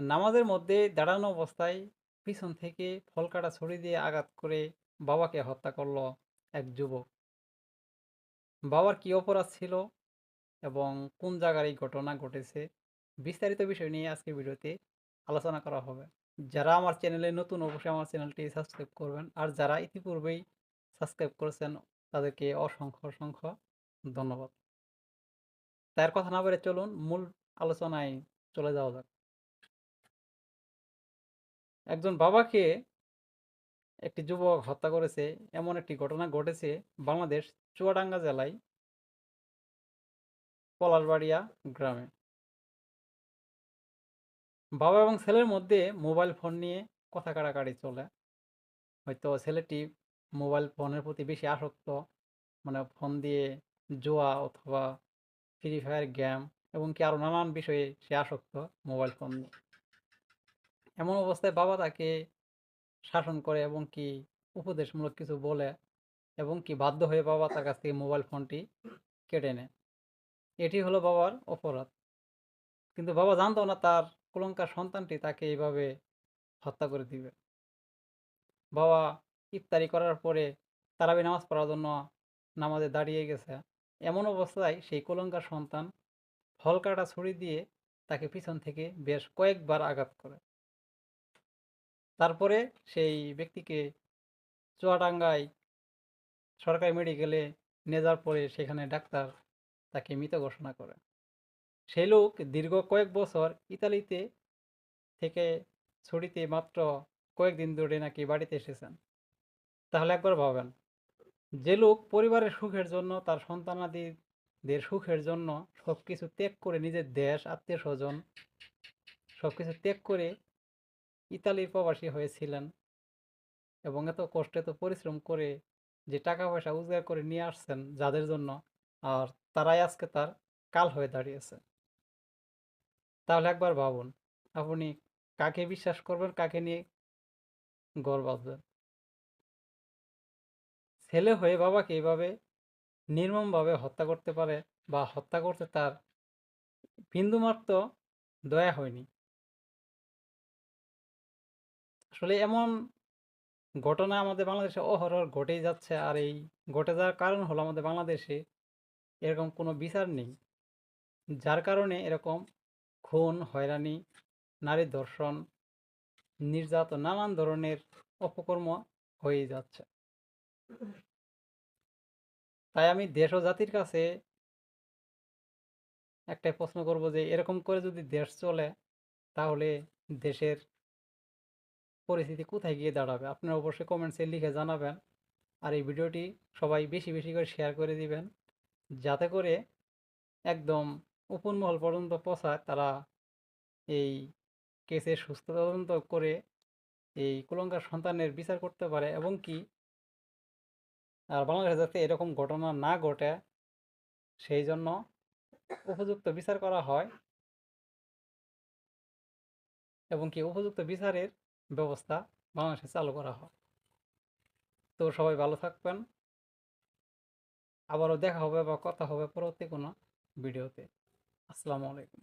নামাজের মধ্যে দাঁড়ানো অবস্থায় পিছন থেকে ফল কাটা ছুরি দিয়ে আঘাত করে বাবাকে হত্যা করল এক যুবক। বাবার কি অপরাধ ছিল এবং কোন জায়গার এই ঘটনা ঘটেছে বিস্তারিত বিষয় নিয়ে আজকে ভিডিওতে আলোচনা করা হবে। যারা আমার চ্যানেলে নতুন অবশ্যই আমার চ্যানেলটি সাবস্ক্রাইব করবেন আর যারা ইতিপূর্বেই সাবস্ক্রাইব করেছেন তাদেরকে অসংখ্য অসংখ্য ধন্যবাদ। তার কথা না বলে চলুন, মূল আলোচনায় চলে যাওয়া যাক। একজন বাবাকে একটি যুবক হত্যা করেছে। এমন একটি ঘটনা ঘটেছে বাংলাদেশ চুয়াডাঙ্গা জেলায় পলাশবাড়িয়া গ্রামে। বাবা এবং ছেলের মধ্যে মোবাইল ফোন নিয়ে কথা কাটাকাটি চলে। হয়তো ছেলেটি মোবাইল ফোনের প্রতি বেশি আসক্ত মানে ফোন দিয়ে জোয়া অথবা ফ্রি ফায়ার গেম এবং কি আরও নানান বিষয়ে সে আসক্ত মোবাইল ফোন নিয়ে। এমন অবস্থায় বাবা তাকে শাসন করে এবং কি উপদেশমূলক কিছু বলে এবং কি বাধ্য হয়ে বাবা তার কাছ থেকে মোবাইল ফোনটি কেটে নেয়। এটি হলো বাবার অপরাধ। কিন্তু বাবা জানতো না তার কুলঙ্কার সন্তানটি তাকে এইভাবে হত্যা করে দিবে। বাবা ইফতারি করার পরে তারাবি নামাজ পড়ার জন্য নামাজে দাঁড়িয়ে গেছে। এমন অবস্থায় সেই কুলঙ্কার সন্তান ফল কাটা ছুরি দিয়ে তাকে পিছন থেকে বেশ কয়েকবার আঘাত করে। তারপরে সেই ব্যক্তিকে চুয়াডাঙ্গায় সরকারি মেডিকেলে নিয়ে যাওয়ার পরে সেখানে ডাক্তার তাকে মৃত ঘোষণা করে সেই লোক দীর্ঘ কয়েক বছর ইতালিতে থেকে ছুটিতে মাত্র কয়েকদিন ধরে নাকি বাড়িতে এসেছেন। তাহলে একবার ভাবেন, যে লোক পরিবারের সুখের জন্য, তার সন্তানাদিদের সুখের জন্য সব কিছু ত্যাগ করে নিজের দেশ, আত্মীয় স্বজন সব কিছু ত্যাগ করে ইতালির প্রবাসী হয়েছিলেন এবং এত কষ্টে এত পরিশ্রম করে যে টাকা পয়সা রোজগার করে নিয়ে আসছেন যাদের জন্য, আর তারাই আজকে তার কাল হয়ে দাঁড়িয়েছে। তাহলে একবার ভাবুন, আপনি কাকে বিশ্বাস করবেন, কাকে নিয়ে গড় বাঁধবেন? ছেলে হয়ে বাবাকে এইভাবে নির্মমভাবে হত্যা করতে পারে বা হত্যা করতে তার বিন্দুমাত্র দয়া হয়নি। আসলে এমন ঘটনা আমাদের বাংলাদেশে অহরহ ঘটেই যাচ্ছে। আর এই ঘটে যাওয়ার কারণ হলো আমাদের বাংলাদেশে এরকম কোনো বিচার নেই। যার কারণে এরকম খুন, হয়রানি, নারী ধর্ষণ, নির্যাতন নানান ধরনের অপকর্ম হয়ে যাচ্ছে। তাই আমি দেশ ও জাতির কাছে একটাই প্রশ্ন করব যে, এরকম করে যদি দেশ চলে, তাহলে দেশের পরিস্থিতি কোথায় গিয়ে দাঁড়াবে? আপনারা অবশ্যই কমেন্টসে লিখে জানাবেন। আর এই ভিডিওটি সবাই বেশি বেশি করে শেয়ার করে দিবেন। যাতে করে একদম উপর মহল পর্যন্ত পৌঁছায় তারা এই কেসের সুস্থ তদন্ত করে এই কুলঙ্কার সন্তানের বিচার করতে পারে এবং কি আর বাংলাদেশে যাতে এরকম ঘটনা না ঘটে, সেই জন্য উপযুক্ত বিচার করা হয় এবং কি উপযুক্ত বিচারের ব্যবস্থা বাংলাদেশে চালু করা হয়। তো সবাই ভালো থাকবেন। আবারও দেখা হবে বা কথা হবে পরবর্তী কোনো ভিডিওতে। আসসালামু আলাইকুম।